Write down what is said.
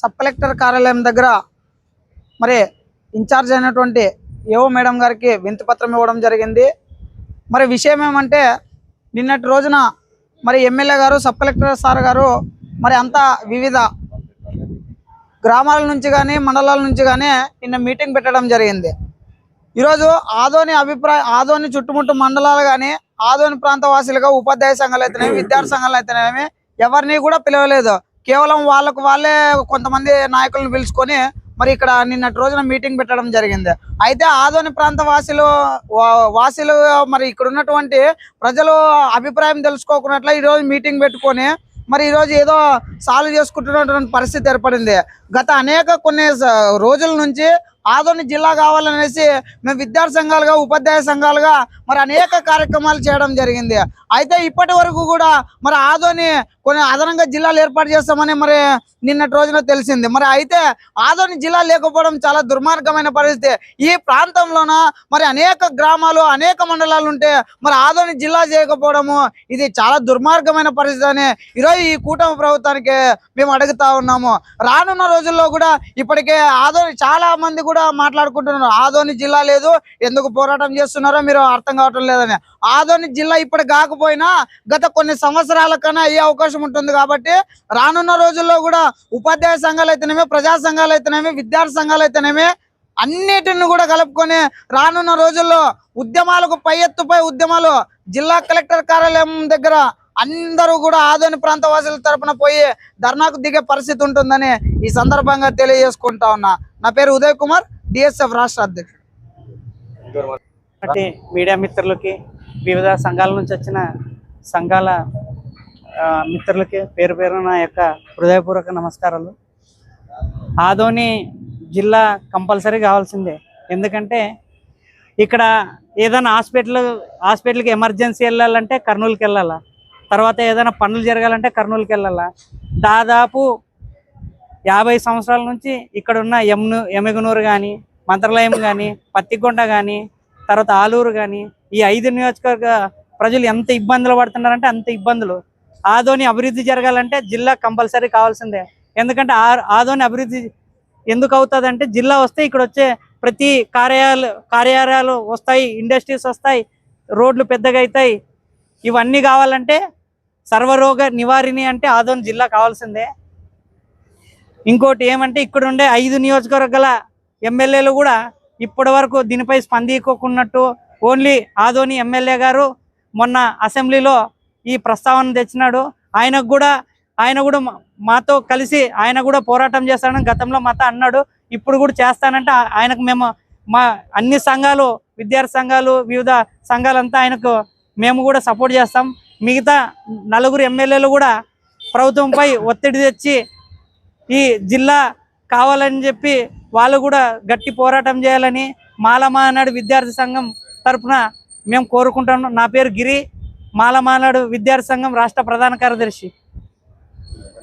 Sub collector కార్యాలయం దగ్గర మరి ఇన్ఛార్జ్ అయినటువంటి ఏవో మేడం గారికి వింతపత్రం ఇవ్వడం జరిగింది. మరి విషయం ఏమంటే నిన్నటి రోజున మరి ఎమ్మెల్యే గారు సబ్ కలెక్టర్ సార్ గారు మరి అంతా వివిధ గ్రామాల నుంచి కానీ మండలాల నుంచి కానీ నిన్న మీటింగ్ పెట్టడం జరిగింది. ఈరోజు ఆదోని అభిప్రాయ ఆదోని చుట్టుముట్టు మండలాలు కానీ ఆదోని ప్రాంత వాసులుగా ఉపాధ్యాయ సంఘాలు అయితేనేమి విద్యార్థి సంఘాలు అయితేనేమి ఎవరిని కూడా పిలవలేదు. కేవలం వాళ్ళకు వాళ్ళే కొంతమంది నాయకులను పిలుచుకొని మరి ఇక్కడ నిన్నటి రోజున మీటింగ్ పెట్టడం జరిగింది. అయితే ఆదోని ప్రాంత వాసులు వాసులు మరి ఇక్కడ ఉన్నటువంటి ప్రజలు అభిప్రాయం తెలుసుకోకున్నట్ల ఈరోజు మీటింగ్ పెట్టుకొని మరి ఈరోజు ఏదో సాల్వ్ చేసుకుంటున్నటువంటి పరిస్థితి ఏర్పడింది. గత అనేక కొన్ని రోజుల నుంచి ఆదోని జిల్లా కావాలనేసి మేము విద్యార్థి సంఘాలుగా ఉపాధ్యాయ సంఘాలుగా మరి అనేక కార్యక్రమాలు చేయడం జరిగింది. అయితే ఇప్పటి వరకు కూడా మరి ఆదోని కొన్ని అదనంగా జిల్లాలు ఏర్పాటు చేస్తామని మరి నిన్నటి రోజున తెలిసింది. మరి అయితే ఆదోని జిల్లా లేకపోవడం చాలా దుర్మార్గమైన పరిస్థితి. ఈ ప్రాంతంలోన మరి అనేక గ్రామాలు అనేక మండలాలు ఉంటే మరి ఆదోని జిల్లా చేయకపోవడము ఇది చాలా దుర్మార్గమైన పరిస్థితి అని ఈరోజు ఈ కూటమి ప్రభుత్వానికి మేము అడుగుతా ఉన్నాము. రానున్న రోజుల్లో కూడా ఇప్పటికే ఆదోని చాలా మంది కూడా మాట్లాడుకుంటున్నారు. ఆదోని జిల్లా లేదు. ఎందుకు పోరాటం చేస్తున్నారో మీరు అర్థం కావటం లేదని. ఆదోని జిల్లా ఇప్పుడు కాకపోయినా గత కొన్ని సంవత్సరాల కన్నా అయ్యే అవకాశం ఉంటుంది కాబట్టి రానున్న రోజుల్లో కూడా ఉపాధ్యాయ సంఘాలు అయితేనేమి ప్రజా సంఘాలు అయితేనేమి విద్యార్థి సంఘాలు అయితేనేమి అన్నిటిని కూడా కలుపుకొని రానున్న రోజుల్లో ఉద్యమాలకు పై ఎత్తుపై ఉద్యమాలు జిల్లా కలెక్టర్ కార్యాలయం దగ్గర అందరూ కూడా ఆదోని ప్రాంత వాసుల తరపున పోయి ధర్నాకు దిగే పరిస్థితి ఉంటుందని ఈ సందర్భంగా తెలియజేసుకుంటా ఉన్నా. నా పేరు ఉదయ్ కుమార్ డిఎస్ఎఫ్ రాష్ట్ర అధ్యక్షుడు. మీడియా మిత్రులకి వివిధ సంఘాల నుంచి వచ్చిన సంఘాల మిత్రులకి పేరు పేరు నా యొక్క హృదయపూర్వక నమస్కారాలు. ఆదోని జిల్లా కంపల్సరీ కావాల్సిందే. ఎందుకంటే ఇక్కడ ఏదైనా హాస్పిటల్ హాస్పిటల్కి ఎమర్జెన్సీ వెళ్ళాలంటే కర్నూలుకి వెళ్ళాలా? తర్వాత ఏదైనా పనులు జరగాలంటే కర్నూలుకి వెళ్ళాలా? దాదాపు యాభై సంవత్సరాల నుంచి ఇక్కడ ఉన్న యమును యమగనూరు కానీ మంత్రాలయం కానీ పత్తికొండ కానీ తర్వాత ఆలూరు కానీ ఈ ఐదు నియోజకవర్గ ప్రజలు ఎంత ఇబ్బందులు పడుతున్నారంటే అంత ఇబ్బందులు. ఆదోని అభివృద్ధి జరగాలంటే జిల్లా కంపల్సరీ కావాల్సిందే. ఎందుకంటే ఆ- ఆదోని అభివృద్ధి ఎందుకు అవుతుంది అంటే జిల్లా వస్తే ఇక్కడ వచ్చే ప్రతి కార్యాలు కార్యాలయాలు వస్తాయి ఇండస్ట్రీస్ వస్తాయి రోడ్లు పెద్దగా అవుతాయి ఇవన్నీ కావాలంటే సర్వరోగ నివారిణి అంటే ఆదోని జిల్లా కావాల్సిందే. ఇంకోటి ఏమంటే ఇక్కడ ఉండే ఐదు నియోజకవర్గాల ఎమ్మెల్యేలు కూడా ఇప్పటి వరకు దీనిపై స్పందించుకున్నట్టు ఓన్లీ ఆదోని ఎమ్మెల్యే గారు మొన్న అసెంబ్లీలో ఈ ప్రస్తావన తెచ్చినాడు. ఆయనకు కూడా ఆయన కూడా మాతో కలిసి ఆయన కూడా పోరాటం చేస్తాడని గతంలో మాతో అన్నాడు. ఇప్పుడు కూడా చేస్తానంటే ఆయనకు మేము మా అన్ని సంఘాలు విద్యార్థి సంఘాలు వివిధ సంఘాలంతా ఆయనకు మేము కూడా సపోర్ట్ చేస్తాం. మిగతా నలుగురు ఎమ్మెల్యేలు కూడా ప్రభుత్వంపై ఒత్తిడి తెచ్చి ఈ జిల్లా కావాలని చెప్పి వాళ్ళు కూడా గట్టి పోరాటం చేయాలని మాలమానాడు విద్యార్థి సంఘం తరపున మేము కోరుకుంటాము నా పేరు గిరి. మాలమానాడు విద్యార్థి సంఘం రాష్ట్ర ప్రధాన కార్యదర్శి.